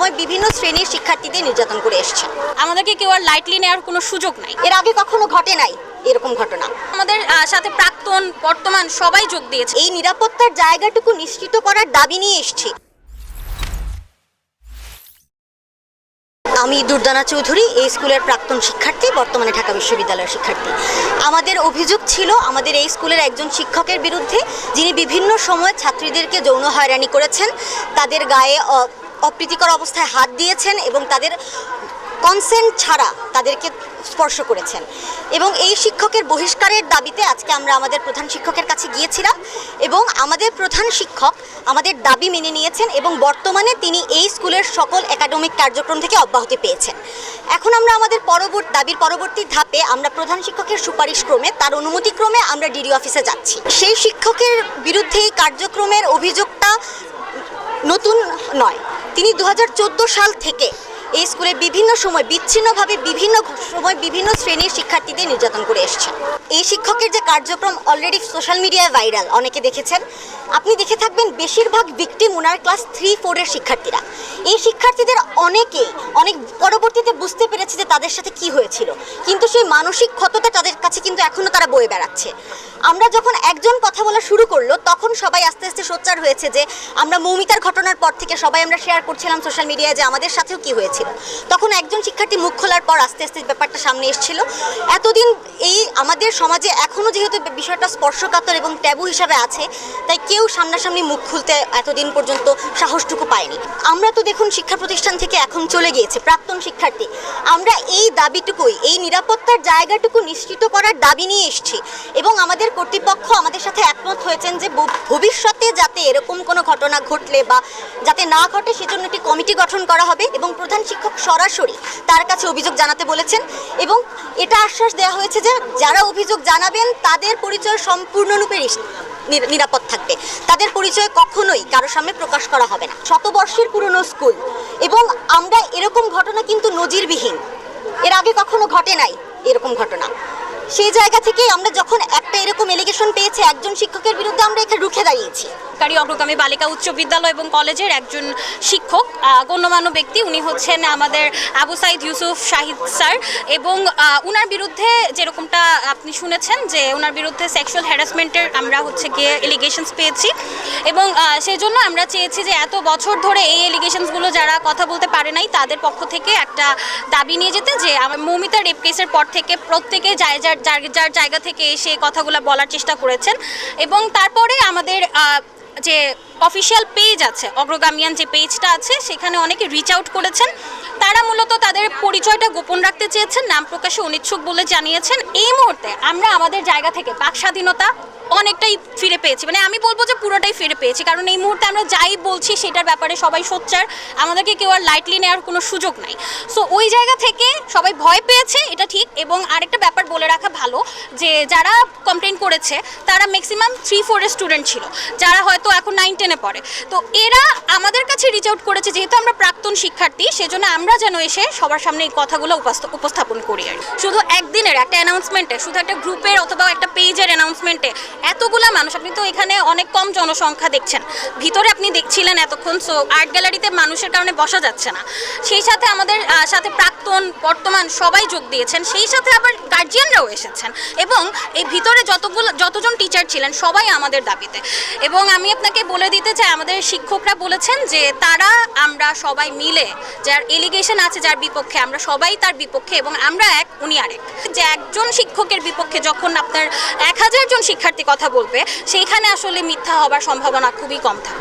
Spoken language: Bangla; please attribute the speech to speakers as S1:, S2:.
S1: সময় বিভিন্ন শ্রেণির শিক্ষার্থীদের নির্যাতন করে এসছে।
S2: আমাদেরকে কেউ আর লাইটলি নেওয়ার কোনো সুযোগ নাই।
S1: এর আগে কখনো ঘটে নাই এরকম ঘটনা।
S2: আমাদের সাথে প্রাক্তন বর্তমান সবাই যোগ দিয়েছে।
S1: এই নিরাপত্তার জায়গাটুকু নিশ্চিত করার দাবি নিয়ে এসছি। আমি দুর্দানা চৌধুরী এই স্কুলের প্রাক্তন শিক্ষার্থী বর্তমানে ঢাকা বিশ্ববিদ্যালয়ের শিক্ষার্থী। আমাদের অভিযোগ ছিল আমাদের এই স্কুলের একজন শিক্ষকের বিরুদ্ধে যিনি বিভিন্ন সময় ছাত্রীদেরকে যৌন হয়রানি করেছেন তাদের গায়ে অপ্রীতিকর অবস্থায় হাত দিয়েছেন এবং তাদের কনসেন্ট ছাড়া তাদেরকে স্পর্শ করেছেন। এবং এই শিক্ষকের বহিষ্কারের দাবিতে আজকে আমরা আমাদের প্রধান শিক্ষকের কাছে গিয়েছিলাম এবং আমাদের প্রধান শিক্ষক আমাদের দাবি মেনে নিয়েছেন এবং বর্তমানে তিনি এই স্কুলের সকল একাডেমিক কার্যক্রম থেকে অব্যাহতি পেয়েছেন। এখন আমরা আমাদের পরবর্তী দাবির পরবর্তী ধাপে আমরা প্রধান শিক্ষকের সুপারিশ ক্রমে, তার অনুমতি ক্রমে আমরা ডিডি অফিসে যাচ্ছি। সেই শিক্ষকের বিরুদ্ধে কার্যক্রমের অভিযোগটা নতুন নয়। তিনি দু হাজার চোদ্দ সাল থেকে এই স্কুলে বিভিন্ন সময় বিচ্ছিন্নভাবে বিভিন্ন সময় বিভিন্ন শ্রেণির শিক্ষার্থীদের নির্যাতন করে এসছেন এই শিক্ষকের যে কার্যক্রম অলরেডি সোশ্যাল মিডিয়ায় ভাইরাল অনেকে দেখেছেন। আপনি দেখে থাকবেন বেশিরভাগ ভিকটিম ওনার ক্লাস থ্রি ফোরের শিক্ষার্থীরা। এই শিক্ষার্থীদের অনেকেই, অনেক পরবর্তীতে বুঝতে পেরেছে যে তাদের সাথে কি হয়েছিল। কিন্তু সেই মানসিক ক্ষতটা তাদের কাছে কিন্তু এখনও তারা বয়ে বেড়াচ্ছে। আমরা যখন একজন কথা বলা শুরু করল, তখন সবাই আস্তে আস্তে সোচ্চার হয়েছে যে আমরা মৌমিতার ঘটনার পর থেকে সবাই আমরা শেয়ার করছিলাম সোশ্যাল মিডিয়ায় যে আমাদের সাথেও কি হয়েছিল তখন একজন শিক্ষার্থী মুখ খোলার পর আস্তে আস্তে ব্যাপারটা সামনে এসেছিল। এতদিন এই আমাদের সমাজে এখনও যেহেতু বিষয়টা স্পর্শকাতর এবং ট্যাবু হিসাবে আছে, তাই কেউ সামনাসামনি মুখ খুলতে এতদিন পর্যন্ত সাহসটুকু পায়নি। আমরা তো দেখুন শিক্ষা প্রতিষ্ঠান থেকে এখন চলে গিয়েছে, প্রাক্তন শিক্ষার্থী। আমরা এই দাবিটুকুই, এই নিরাপত্তার জায়গাটুকু নিশ্চিত করার দাবি নিয়ে এসেছি এবং আমাদের কর্তৃপক্ষ আমাদের সাথে একমত হয়েছেন যে ভবিষ্যতে যাতে এরকম কোনো ঘটনা ঘটলে বা যাতে না ঘটে, সেজন্য একটি কমিটি গঠন করা হবে এবং প্রধান শিক্ষক সরাসরি তার কাছে অভিযোগ জানাতে বলেছেন এবং এটা আশ্বাস দেওয়া হয়েছে যে যারা অভিযোগ জানাবেন, তাদের পরিচয় সম্পূর্ণরূপে নিরাপদ থাকবে। তাদের পরিচয় কখনোই কারও সামনে প্রকাশ করা হবে না। শতবর্ষের পুরনো স্কুল এবং আমরা এরকম ঘটনা কিন্তু নজিরবিহীন। এর আগে কখনো ঘটে নাই এরকম ঘটনা। সেই জায়গা থেকে আমরা যখন একটা এরকম এলিগেশন পেয়েছে একজন শিক্ষকের বিরুদ্ধে আমরা এখানে রুখে দাঁড়িয়েছি।
S2: সরকারি অগ্রগামী বালিকা উচ্চ বিদ্যালয় এবং কলেজের একজন শিক্ষক গণ্যমান্য ব্যক্তি। উনি হচ্ছেন আমাদের আবু সাইদ ইউসুফ শাহিদ স্যার এবং উনার বিরুদ্ধে যেরকমটা আপনি শুনেছেন যে ওনার বিরুদ্ধে সেক্সুয়াল হ্যারাসমেন্টের আমরা হচ্ছে গিয়ে এলিগেশনস পেয়েছি এবং আহ, সেই জন্য আমরা চেয়েছি যে এত বছর ধরে এই এলিগেশনসগুলো যারা কথা বলতে পারে নাই তাদের পক্ষ থেকে একটা দাবি নিয়ে যেতে যে মৌমিতা রেপ কেসের পর থেকে প্রত্যেকে যার যার যার যার জায়গা থেকে এসে কথাগুলো বলার চেষ্টা করেছেন। এবং তারপরে আমাদের যে অফিসিয়াল পেজ আছে, অগ্রগামিয়ান যে পেজটা আছে, সেখানে অনেকে রিচ আউট করেছেন। তারা মূলত তাদের পরিচয়টা গোপন রাখতে চেয়েছেন, নাম প্রকাশে অনিচ্ছুক বলে জানিয়েছেন। এই মুহূর্তে আমরা আমাদের জায়গা থেকে বাক স্বাধীনতা অনেকটাই পেয়েছি। মানে আমি বলব যে পুরোটাই ফিরে পেয়েছি। কারণ এই মুহূর্তে আমরা যাই বলছি সেটার ব্যাপারে সবাই সোচ্চার। আমাদেরকে কেউ আর লাইটলি নেওয়ার কোনো সুযোগ নাই। সো ওই জায়গা থেকে সবাই ভয় পেয়েছে, এটা ঠিক। এবং আরেকটা ব্যাপার বলে রাখা ভালো যে, যারা কমপ্লেন করেছে, তারা ম্যাক্সিমাম থ্রি ফোরের স্টুডেন্ট ছিল। যারা হয়তো এখন নাইন টেনে পড়ে। তো এরা আমাদের কাছে রিচ আউট করেছে, যেহেতু আমরা প্রাক্তন শিক্ষার্থী, সেজন্য আমরা যেন এসে সবার সামনে এই কথাগুলো উপস্থাপন করি আর শুধু একদিনের একটা অ্যানাউন্সমেন্টে শুধু একটা গ্রুপের অথবা একটা পেজের অ্যানাউন্সমেন্টে এতগুলা মানুষ, আপনি তো এখানে অনেক কম জনসংখ্যা দেখছেন। ভিতরে আপনি দেখছিলেন এতক্ষণ সো আর্ট গ্যালারিতে মানুষের কারণে বসা যাচ্ছে না। সেই সাথে আমাদের সাথে প্রাক্তন, বর্তমান সবাই যোগ দিয়েছেন, সেই সাথে আবার গার্জিয়ানরাও এসেছেন এবং এই ভিতরে যতগুলো, যতজন টিচার ছিলেন সবাই আমাদের দাবিতে। এবং আমি আপনাকে বলে দিতে চাই, আমাদের শিক্ষকরা বলেছেন যে তারা, আমরা সবাই মিলে যার এলিগেশন আছে যার বিপক্ষে, আমরা সবাই তার বিপক্ষে এবং আমরা এক, উনি আরেক। যে একজন শিক্ষকের বিপক্ষে যখন আপনার এক হাজার জন শিক্ষার্থী কথা বলবে সেইখানে আসলে মিথ্যা হবার সম্ভাবনা খুবই কম থাকে।